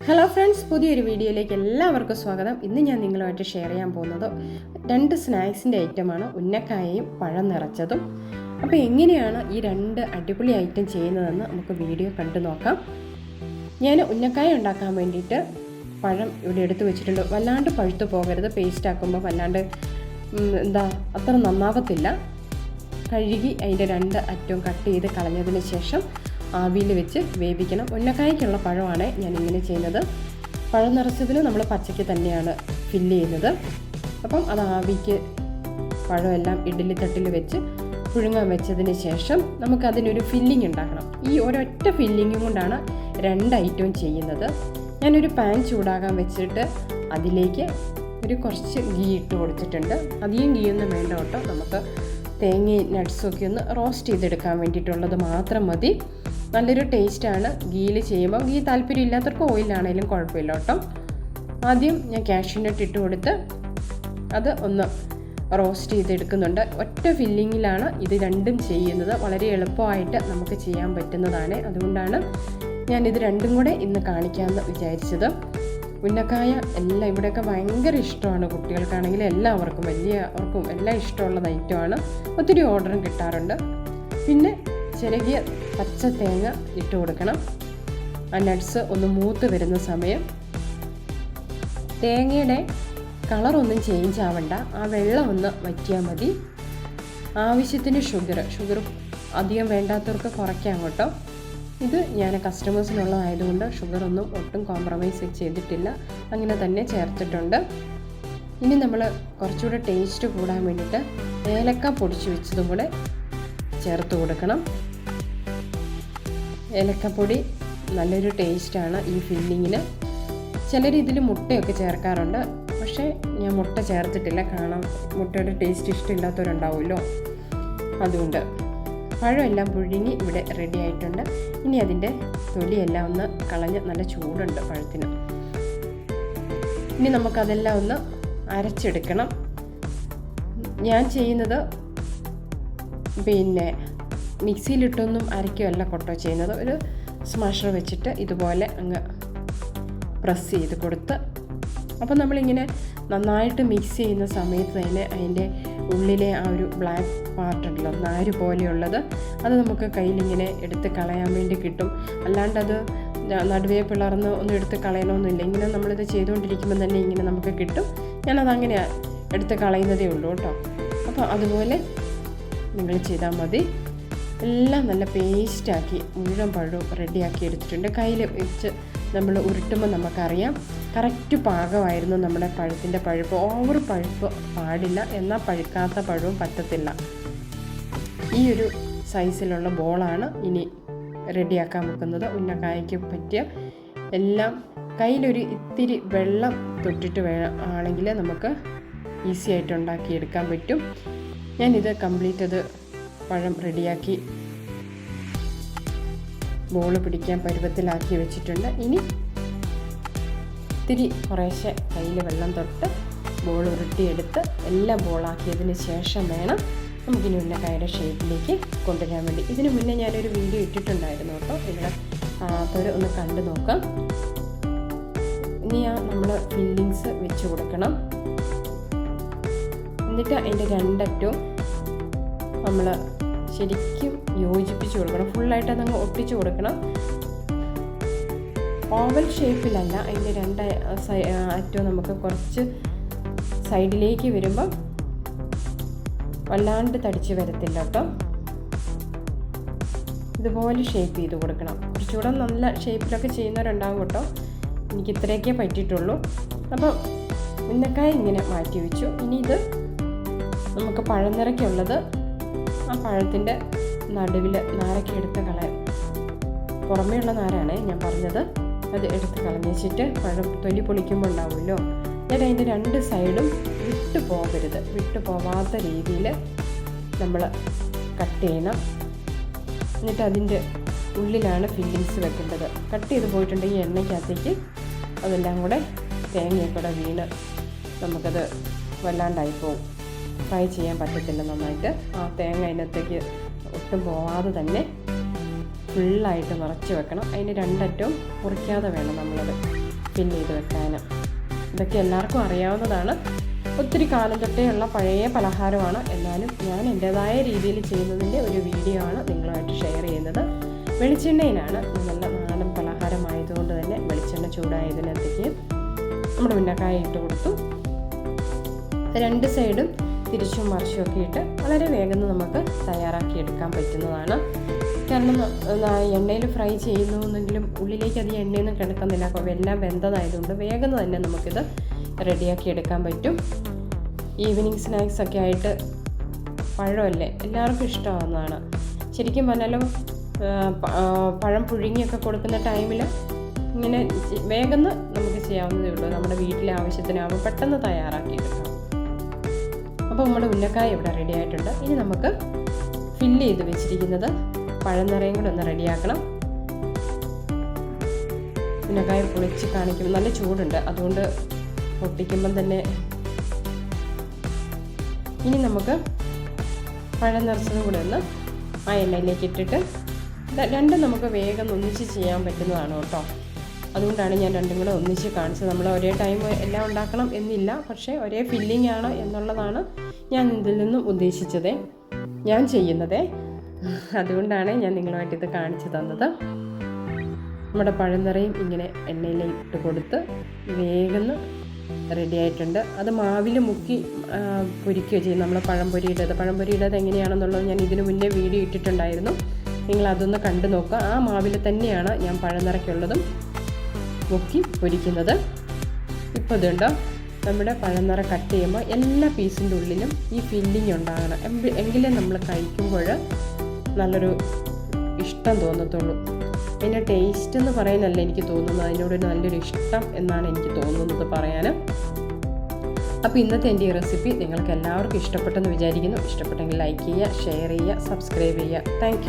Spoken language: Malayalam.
ഹലോ ഫ്രണ്ട്സ് പുതിയൊരു വീഡിയോയിലേക്ക് എല്ലാവർക്കും സ്വാഗതം. ഇന്ന് ഞാൻ നിങ്ങളുമായിട്ട് ഷെയർ ചെയ്യാൻ പോകുന്നത് രണ്ട് സ്നാക്സിന്റെ ഐറ്റമാണ് ഉന്നക്കായയും പഴം നിറച്ചതും. അപ്പോൾ എങ്ങനെയാണ് ഈ രണ്ട് അടിപൊളി ഐറ്റം ചെയ്യുന്നതെന്ന് നമുക്ക് വീഡിയോ കണ്ടു നോക്കാം. ഞാൻ ഉന്നക്കായ ഉണ്ടാക്കാൻ വേണ്ടിയിട്ട് പഴം ഇവിടെ എടുത്ത് വെച്ചിട്ടുണ്ട്. വല്ലാണ്ട് പഴുത്ത് പോകരുത്. പേസ്റ്റ് ആക്കുമ്പോൾ വല്ലാണ്ട് എന്താ അത്ര നന്നാവത്തില്ല. കഴുകി അതിന്റെ രണ്ട് അറ്റവും കട്ട് ചെയ്ത് കളഞ്ഞതിന് ശേഷം ആവിയിൽ വെച്ച് വേവിക്കണം. ഉന്നക്കായ്ക്കുള്ള പഴമാണ് ഞാൻ ഇങ്ങനെ ചെയ്യുന്നത്. പഴം നിറച്ചതിന് നമ്മൾ പച്ചയ്ക്ക് തന്നെയാണ് ഫില്ല് ചെയ്യുന്നത്. അപ്പം അത് ആവിക്ക് പഴമെല്ലാം ഇഡ്ഡലി തട്ടിൽ വെച്ച് പുഴുങ്ങാൻ വെച്ചതിന് ശേഷം നമുക്കതിനൊരു ഫില്ലിംഗ് ഉണ്ടാക്കണം. ഈ ഒരൊറ്റ ഫില്ലിങ്ങും കൊണ്ടാണ് രണ്ട് ഐറ്റവും ചെയ്യുന്നത്. ഞാനൊരു പാൻ ചൂടാകാൻ വെച്ചിട്ട് അതിലേക്ക് ഒരു കുറച്ച് ഗീ ഇട്ട് കൊടുത്തിട്ടുണ്ട്. അധികം ഗീ ഒന്നും വേണ്ട കേട്ടോ. നമുക്ക് തേങ്ങയും നട്ട്സും ഒക്കെ ഒന്ന് റോസ്റ്റ് ചെയ്തെടുക്കാൻ വേണ്ടിയിട്ടുള്ളത് മാത്രം മതി. നല്ലൊരു ടേസ്റ്റാണ്. ഗീയിൽ ചെയ്യുമ്പോൾ ഗീ താല്പര്യം ഇല്ലാത്തവർക്ക് ഓയിലാണേലും കുഴപ്പമില്ല കേട്ടോ. ആദ്യം ഞാൻ ക്യാഷ്യൂനട്ട് ഇട്ട് കൊടുത്ത് അത് ഒന്ന് റോസ്റ്റ് ചെയ്തെടുക്കുന്നുണ്ട്. ഒറ്റ ഫില്ലിങ്ങിലാണ് ഇത് രണ്ടും ചെയ്യുന്നത്. വളരെ എളുപ്പമായിട്ട് നമുക്ക് ചെയ്യാൻ പറ്റുന്നതാണ്. അതുകൊണ്ടാണ് ഞാനിത് രണ്ടും കൂടെ ഇന്ന് കാണിക്കാമെന്ന് വിചാരിച്ചത്. ഉന്നക്കായ എല്ലാം ഇവിടെയൊക്കെ ഭയങ്കര ഇഷ്ടമാണ് കുട്ടികൾക്കാണെങ്കിൽ എല്ലാവർക്കും വലിയവർക്കും എല്ലാം ഇഷ്ടമുള്ള ഐറ്റമാണ് ഒത്തിരി ഓർഡറും കിട്ടാറുണ്ട്. പിന്നെ ചെറുകിയ പച്ച തേങ്ങ ഇട്ട് കൊടുക്കണം. ആ നട്ട്സ് ഒന്ന് മൂത്ത് വരുന്ന സമയം. തേങ്ങയുടെ കളറൊന്നും ചേഞ്ച് ആവണ്ട. ആ വെള്ളം ഒന്ന് വറ്റിയാൽ മതി. ആവശ്യത്തിന് ഷുഗർ ഷുഗർ അധികം വേണ്ടാത്തവർക്ക് കുറയ്ക്കാം കേട്ടോ. ഇത് ഞാൻ കസ്റ്റമേഴ്സിനുള്ളതായതുകൊണ്ട് ഷുഗറൊന്നും ഒട്ടും കോംപ്രമൈസ് ചെയ്തിട്ടില്ല. അങ്ങനെ തന്നെ ചേർത്തിട്ടുണ്ട്. ഇനി നമ്മൾ കുറച്ചുകൂടെ ടേസ്റ്റ് കൂടാൻ വേണ്ടിയിട്ട് ഏലക്ക പൊടിച്ച് വെച്ചതും കൂടെ ചേർത്ത് കൊടുക്കണം. ഏലക്കപ്പൊടി നല്ലൊരു ടേസ്റ്റാണ് ഈ ഫില്ലിങ്ങിന് ചിലർ ഇതിൽ മുട്ടയൊക്കെ ചേർക്കാറുണ്ട്. പക്ഷേ ഞാൻ മുട്ട ചേർത്തിട്ടില്ല. കാരണം മുട്ടയുടെ ടേസ്റ്റ് ഇഷ്ടമില്ലാത്തവരുണ്ടാവുമല്ലോ. അതുകൊണ്ട് പഴമെല്ലാം പുഴുങ്ങി ഇവിടെ റെഡി ആയിട്ടുണ്ട്. ഇനി അതിന്റെ തൊലിയെല്ലാം ഒന്ന് കളഞ്ഞ് നല്ല ചൂടുണ്ട് പഴത്തിന്. ഇനി നമുക്കതെല്ലാം ഒന്ന് അരച്ചെടുക്കണം. ഞാൻ ചെയ്യുന്നത് പിന്നെ മിക്സിയിലിട്ടൊന്നും അരയ്ക്കുമല്ല കൊട്ടോ ചെയ്യുന്നത്. ഒരു സ്മാഷർ വെച്ചിട്ട് ഇതുപോലെ അങ്ങ് പ്രസ് ചെയ്ത് കൊടുത്ത് അപ്പോൾ നമ്മളിങ്ങനെ നന്നായിട്ട് മിക്സ് ചെയ്യുന്ന സമയത്ത് തന്നെ അതിന്റെ ഉള്ളിലെ ആ ഒരു ബ്ലാക്ക് പാർട്ട് പാർട്ടുണ്ടല്ലോ നാര് പോലെയുള്ളത് അത് നമുക്ക് കയ്യിലിങ്ങനെ എടുത്ത് കളയാൻ വേണ്ടി കിട്ടും. അല്ലാണ്ട് അത് നടുവേ പിളർന്ന് ഒന്നും എടുത്ത് കളയണമെന്നില്ല ഇങ്ങനെ നമ്മളിത് ചെയ്തുകൊണ്ടിരിക്കുമ്പോൾ തന്നെ ഇങ്ങനെ നമുക്ക് കിട്ടും. ഞാനത് അങ്ങനെയാണ് എടുത്ത് കളയുന്നതേ ഉള്ളൂ കേട്ടോ. അപ്പോൾ അതുപോലെ നിങ്ങൾ ചെയ്താൽ മതി. എല്ലാം നല്ല പേസ്റ്റാക്കി മുഴുവൻ പഴവും റെഡിയാക്കി എടുത്തിട്ടുണ്ട്. കയ്യിൽ വെച്ച് നമ്മൾ ഉരുട്ടുമ്പോൾ നമുക്കറിയാം. കറക്റ്റ് പാകമായിരുന്നു നമ്മുടെ പഴത്തിന്റെ പഴുപ്പ്. ഓവർ പഴുപ്പ് പാടില്ല. എന്നാൽ പഴുക്കാത്ത പഴവും പറ്റത്തില്ല. ഈ ഒരു സൈസിലുള്ള ബോളാണ് ഇനി റെഡിയാക്കാൻ വെക്കുന്നത്. ഉന്നക്കായ്ക്ക് പറ്റിയ എല്ലാം കയ്യിലൊരു ഇത്തിരി വെള്ളം തൊട്ടിട്ട് വേ ആണെങ്കിൽ നമുക്ക് ഈസി ആയിട്ട് ഉണ്ടാക്കിയെടുക്കാൻ പറ്റും. ഞാനിത് കംപ്ലീറ്റ് അത് പഴം റെഡിയാക്കി ബോൾ പിടിക്കാൻ പരുവത്തിലാക്കി വെച്ചിട്ടുണ്ട്. ഇനി ഇത്തിരി കുറേശ്ശെ കയ്യിൽ വെള്ളം തൊട്ട് ബോൾ ഉരുട്ടിയെടുത്ത് എല്ലാം ബോളാക്കിയതിന് ശേഷം വേണം നമുക്കിനി ഉന്നക്കായുടെ ഷേപ്പിലേക്ക് കൊണ്ടുവരാൻ വേണ്ടി. ഇതിനു മുന്നേ ഞാനൊരു വീഡിയോ ഇട്ടിട്ടുണ്ടായിരുന്നു കേട്ടോ. ഇവിടെ അതൊരു ഒന്ന് കണ്ടു നോക്കാം. ഇനി ആ നമ്മൾ ഫില്ലിങ്സ് വെച്ച് കൊടുക്കണം. എന്നിട്ട് അതിന്റെ രണ്ടറ്റവും നമ്മൾ ശരിക്കും യോജിപ്പിച്ച് കൊടുക്കണം. ഫുള്ളായിട്ട് അതങ്ങ് ഒട്ടിച്ച് കൊടുക്കണം. ഓവൽ ഷേപ്പിലല്ല അതിന്റെ രണ്ട് അറ്റവും നമുക്ക് കുറച്ച് സൈഡിലേക്ക് വരുമ്പം വല്ലാണ്ട് തടിച്ച് വരത്തില്ല കേട്ടോ. ഇതുപോലെ ഷേപ്പ് ചെയ്ത് കൊടുക്കണം. കുറച്ചുകൂടെ നല്ല ഷേപ്പിലൊക്കെ ചെയ്യുന്നവരുണ്ടാവും കേട്ടോ. എനിക്ക് ഇത്രയൊക്കെ പറ്റിയിട്ടുള്ളൂ. അപ്പം ഉന്നക്കായ ഇങ്ങനെ മാറ്റി വെച്ചു. ഇനി ഇത് നമുക്ക് പഴനിറയ്ക്കുള്ളത് ആ പഴത്തിന്റെ നടുവിൽ നാരൊക്കെ എടുത്ത് കളയാം. പുറമേയുള്ള നാരാണ് ഞാൻ പറഞ്ഞത്. അത് എടുത്ത് കളഞ്ഞിട്ട് പഴം തൊലി പൊളിക്കുമ്പോൾ ഉണ്ടാവുമല്ലോ. ഞാൻ അതിന്റെ രണ്ട് സൈഡും വിട്ടു പോകരുത്. വിട്ടു പോവാത്ത രീതിയിൽ നമ്മൾ കട്ട് ചെയ്യണം. എന്നിട്ട് അതിന്റെ ഉള്ളിലാണ് ഫില്ലിങ്സ് വെക്കേണ്ടത്. കട്ട് ചെയ്ത് പോയിട്ടുണ്ടെങ്കിൽ എണ്ണയ്ക്കകത്തേക്ക് അതെല്ലാം കൂടെ തേങ്ങയൊക്കെ വീണ് നമുക്കത് വല്ലാണ്ടായി പോകും ഫ്രൈ ചെയ്യാൻ പറ്റത്തില്ല നന്നായിട്ട്. ആ തേങ്ങ അതിനകത്തേക്ക് ഒട്ടും പോവാതെ തന്നെ ഫുള്ളായിട്ട് നിറച്ച് വെക്കണം. അതിന് രണ്ടറ്റവും മുറിക്കാതെ വേണം നമ്മളത്. പിന്നെ ചെയ്ത് വെക്കാൻ ഇതൊക്കെ എല്ലാവർക്കും അറിയാവുന്നതാണ്. ഒത്തിരി കാലം തൊട്ടേ ഉള്ള പഴയ പലഹാരമാണ്. എന്നാലും ഞാൻ എന്റേതായ രീതിയിൽ ചെയ്യുന്നതിന്റെ ഒരു വീഡിയോ ആണ് നിങ്ങളുമായിട്ട് ഷെയർ ചെയ്യുന്നത്. വെളിച്ചെണ്ണയിലാണ് നല്ല നാടൻ പലഹാരമായതുകൊണ്ട് തന്നെ വെളിച്ചെണ്ണ ചൂടായതിനകത്തേക്ക് നമ്മുടെ ഉന്നക്കായ ഇട്ട് കൊടുത്തു. രണ്ട് സൈഡും തിരിച്ചും മറിച്ചും ഒക്കെ ഇട്ട് വളരെ വേഗം നമുക്ക് തയ്യാറാക്കിയെടുക്കാൻ പറ്റുന്നതാണ്. കാരണം എണ്ണയിൽ ഫ്രൈ ചെയ്യുന്നുണ്ടെങ്കിലും ഉള്ളിലേക്ക് അധികം എണ്ണയൊന്നും കിടക്കുന്നില്ല. അപ്പോൾ എല്ലാം വെന്തതായതുകൊണ്ട് വേഗം തന്നെ നമുക്കിത് റെഡിയാക്കി എടുക്കാൻ പറ്റും. ഈവനിങ് സ്നാക്സ് ഒക്കെ ആയിട്ട് പഴമല്ലേ? എല്ലാവർക്കും ഇഷ്ടമാവുന്നതാണ്. ശരിക്കും പറഞ്ഞാലും പഴം പുഴുങ്ങിയൊക്കെ കൊടുക്കുന്ന ടൈമിൽ ഇങ്ങനെ വേഗം നമുക്ക് ചെയ്യാവുന്നതേ ഉള്ളൂ. നമ്മുടെ വീട്ടിലെ ആവശ്യത്തിനാവുമ്പോൾ പെട്ടെന്ന് തയ്യാറാക്കിയെടുക്കാം. അപ്പോൾ നമ്മുടെ ഉന്നക്കായ ഇവിടെ റെഡി ആയിട്ടുണ്ട്. ഇനി നമുക്ക് ഫില്ല് ചെയ്ത് വെച്ചിരിക്കുന്നത് പഴം നിറയും കൂടെ ഒന്ന് റെഡിയാക്കണം ഉന്നക്കായ പൊളിച്ച് കാണിക്കും നല്ല ചൂടുണ്ട്. അതുകൊണ്ട് പൊട്ടിക്കുമ്പം തന്നെ ഇനി നമുക്ക് പഴം നിറച്ചതും കൂടെ ഒന്ന് ആ എണ്ണയിലേക്ക് ഇട്ടിട്ട് രണ്ടും നമുക്ക് വേഗം ഒന്നിച്ച് ചെയ്യാൻ പറ്റുന്നതാണ് കേട്ടോ. അതുകൊണ്ടാണ് ഞാൻ രണ്ടും കൂടെ ഒന്നിച്ച് കാണിച്ചത്. നമ്മൾ ഒരേ ടൈം എല്ലാം ഉണ്ടാക്കണം എന്നില്ല പക്ഷേ ഒരേ ഫില്ലിംഗ് ആണ് എന്നുള്ളതാണ് ഞാൻ ഇതിൽ നിന്നും ഉദ്ദേശിച്ചത്. ഞാൻ ചെയ്യുന്നത്. അതുകൊണ്ടാണ് ഞാൻ നിങ്ങളുമായിട്ട് ഇത് കാണിച്ചു തന്നത്. നമ്മുടെ പഴനിറയും ഇങ്ങനെ എണ്ണയിലിട്ട് കൊടുത്ത് വേഗം റെഡി ആയിട്ടുണ്ട്. അത് മാവിൽ മുക്കി പൊരിക്കുകയോ ചെയ്യും നമ്മൾ പഴംപൊരിയുടേത് പഴംപൊരിയുടേത് എങ്ങനെയാണെന്നുള്ളത് ഞാൻ ഇതിനു മുന്നേ വീഡിയോ ഇട്ടിട്ടുണ്ടായിരുന്നു. നിങ്ങൾ അതൊന്ന് കണ്ടു നോക്കുക. ആ മാവിൽ തന്നെയാണ് ഞാൻ പഴനിറയ്ക്കുള്ളതും മുക്കി പൊരിക്കുന്നത്. ഇപ്പോൾ ഇതുണ്ടോ? നമ്മുടെ പഴനിറ കട്ട് ചെയ്യുമ്പോൾ എല്ലാ പീസിന്റെ ഉള്ളിലും ഈ ഫില്ലിങ് ഉണ്ടാകണം. എങ്കിലേ നമ്മൾ കഴിക്കുമ്പോൾ നല്ലൊരു ഇഷ്ടം തോന്നത്തുള്ളൂ. അതിന്റെ ടേസ്റ്റ് എന്ന് പറയുന്നല്ല എനിക്ക് തോന്നുന്നത്. അതിനോട് നല്ലൊരു ഇഷ്ടം എന്നാണ് എനിക്ക് തോന്നുന്നത് പറയാൻ. അപ്പോൾ ഇന്നത്തെ എന്റെ ഈ റെസിപ്പി നിങ്ങൾക്ക് എല്ലാവർക്കും ഇഷ്ടപ്പെട്ടെന്ന് വിചാരിക്കുന്നു. ഇഷ്ടപ്പെട്ടെങ്കിൽ ലൈക്ക് ചെയ്യുക ഷെയർ ചെയ്യുക സബ്സ്ക്രൈബ് ചെയ്യുക. Thank